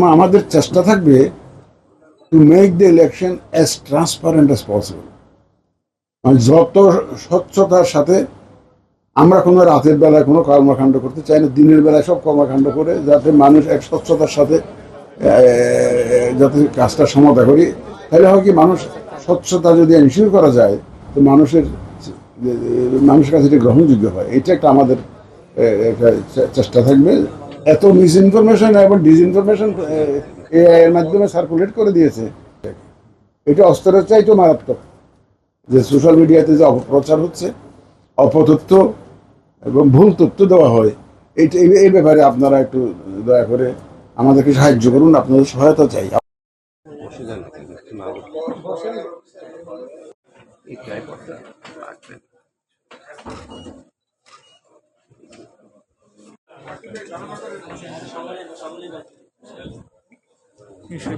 আমা- আমাদের চেষ্টা থাকবে to make the election as transparent as possible মানে যত স্বচ্ছতার সাথে আমরা কোনো রাতের বেলায় কোনো কর্মকাণ্ড করতে চাই না, দিনের বেলায় সব কর্মকাণ্ড করে যাতে মানুষ এক স্বচ্ছতার সাথে যাতে কাজটা সমতা করি। তাহলে হয় কি, মানুষ স্বচ্ছতা যদি এনশিওর করা যায়, তো মানুষের মানুষের কাছে এটা গ্রহণযোগ্য হয়। এটা একটা আমাদের চেষ্টা থাকবে। এত মিস ইনফরমেশন এবং ডিসইনফরমেশন এআই এর মাধ্যমে সার্কুলেট করে দিয়েছে। এটা অস্ত্রের চাইতেও মারাত্মক। যে সোশ্যাল মিডিয়াতে যে অপপ্রচার হচ্ছে, অপতথ্য এবং ভুল তথ্য দেওয়া হয়, এইটা, এই- ব্যাপারে আপনারা একটু দয়া করে আমাদেরকে সাহায্য করুন, আপনাদের সহায়তা চাই। ট্রাইপডটা রাখবেন